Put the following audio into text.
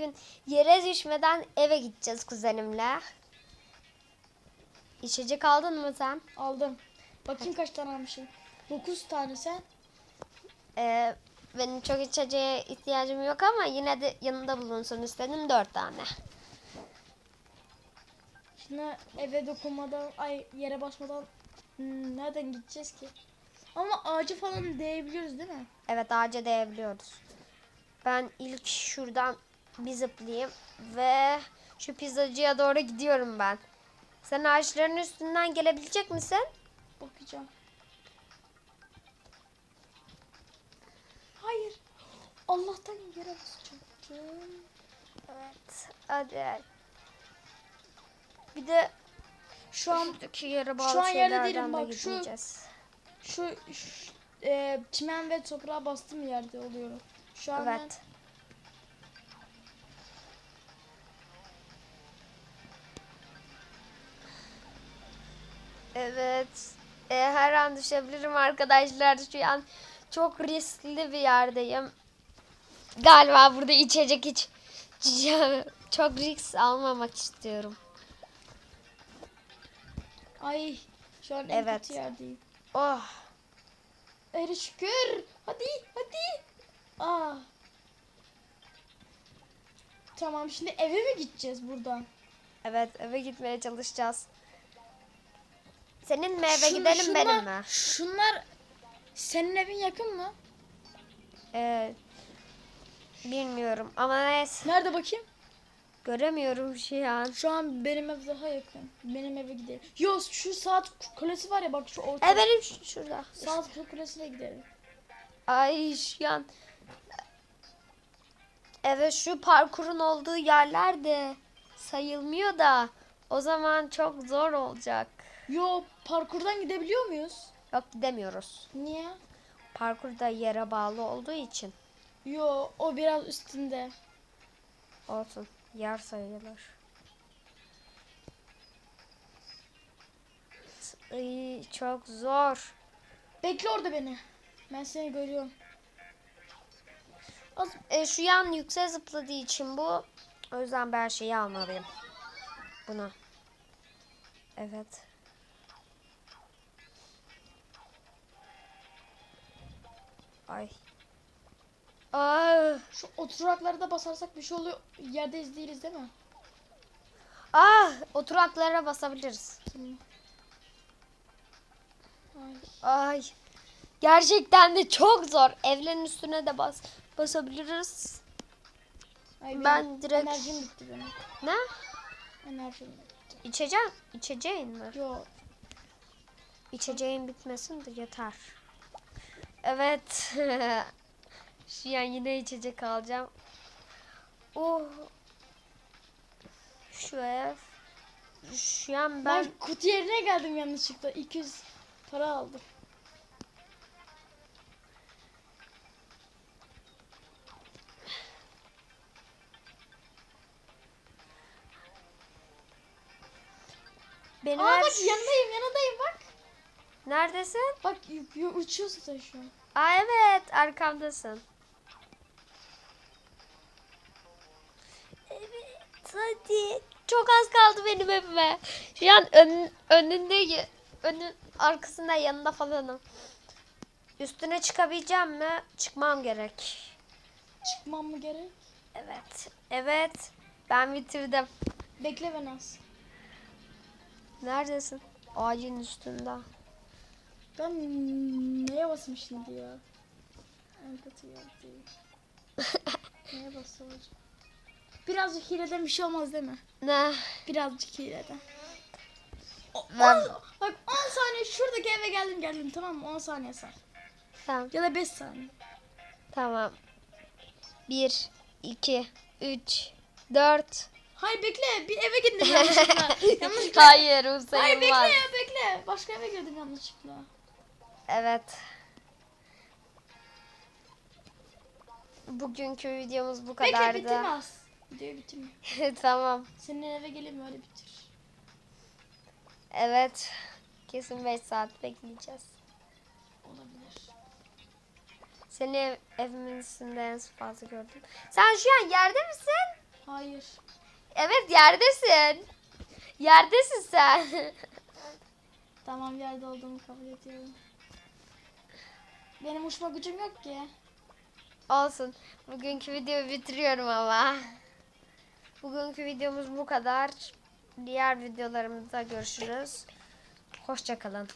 Bugün yere düşmeden eve gideceğiz kuzenimle. İçecek aldın mı sen? Aldım. Bakayım kaç tane almışım. 9 tane sen. Ee, benim çok içeceğe ihtiyacım yok ama yine de yanında bulunsun istedim dört tane. Şimdi eve dokunmadan, ay yere basmadan hmm, nereden gideceğiz ki? Ama ağacı falan değebiliyoruz değil mi? Evet ağaca değebiliyoruz. Ben ilk şuradan bir zıplayayım ve şu pizzacıya doğru gidiyorum ben. Sen ağaçların üstünden gelebilecek misin? Bakacağım. Hayır. Allah'tan yere basacaktım. Evet. Hadi. Bir de Şu an şuradaki yere bağlı şu an yerde değilim, bak, şu- şu, şu e, çimen ve toprağa bastığım yerde oluyorum. Şu an ben- Evet. E, her an düşebilirim arkadaşlar. Şu an çok riskli bir yerdeyim. Galiba burada içecek iç. çok risk almamak istiyorum. ay şu an en Evet. kötü yerdeyim. Oh. Ere şükür. Hadi hadi. Aa. Tamam şimdi eve mi gideceğiz buradan? Evet eve gitmeye çalışacağız. Senin mi eve Şun- gidelim şunlar, benim mi? Şunlar senin evin yakın mı? Ee, bilmiyorum ama neyse. Nerede bakayım? Göremiyorum şu an. Şu an benim ev daha yakın. Benim eve gidelim. Yo şu saat kulesi var ya bak şu orta. E benim ş- şurada. Saat kulesine gidelim. Ay şu an. Evet şu parkurun olduğu yerler de sayılmıyor da o zaman çok zor olacak. Yo parkurdan gidebiliyor muyuz? Yok gidemiyoruz. Niye? Parkur da yere bağlı olduğu için Yo o biraz üstünde. olsun. Yer sayılır. Ay, çok zor. Bekle orada beni. Ben seni görüyorum. Az E, şu yan yüksek zıpladığı için bu. O yüzden ben şeyi almalıyım. Bunu. Evet. Ay. Ay. şu oturaklara da basarsak bir şey oluyor. Yerdeyiz değiliz değil mi? Ah, oturaklara basabiliriz. Tamam. Ay. Ay. Gerçekten de çok zor. Evlerin üstüne de bas basabiliriz. Ay Ben direkt- Enerjim bitti benim. Ne? Enerjim bitti. İçeceğim. İçeceğin mi? Yo İçeceğin bitmesin de yeter. Evet. Şu an yine içecek alacağım. Oh. Şu ev. Şu an ben, ben kutu yerine geldim yanlışlıkla. 200 para aldım. benim Aa bak yanındayım yanındayım bak. Neredesin? Bak uçuyorsun sen şu an. Aa evet arkamdasın. Evet hadi. Çok az kaldı benim evime. Şu an ön, önünde önün arkasında yanında falanım. Üstüne çıkabileceğim mi? Çıkmam gerek. Çıkmam mı gerek? Evet. Evet. Ben bitirdim. Bekle ben az. Neredesin? Ağacın üstünde. Ben neye basayım şimdi ya? En kötü yerdeyim. neye basacağım? Birazcık hileden bir şey olmaz değil mi? Ne? Birazcık hileden. Ben... On- bak 10 saniye şuradaki eve geldim geldim tamam mı? 10 saniye say. Tamam. Ya da 5 saniye. Tamam. Bir, iki, üç, dört. Hayır bekle bir eve gittim yanlışlıkla. yanlışlıkla. Hayır o sayılmaz. Hayır bekle ya bekle. Başka eve girdim yanlışlıkla. Evet. Bugünkü videomuz bu Bekle kadardı. bitirmez. Videoyu bitirme. tamam. Senin eve geleyim öyle bitir. Evet. Kesin 5 saat bekleyeceğiz. Olabilir. Seni ev, evimin üstünde en fazla gördüm. Sen şu an yerde misin? Hayır. Evet yerdesin. Yerdesin sen. Tamam yerde olduğumu kabul ediyorum. Benim uçma gücüm yok ki. Olsun. Bugünkü videoyu bitiriyorum ama. Bugünkü videomuz bu kadar. Diğer videolarımızda görüşürüz. Hoşçakalın.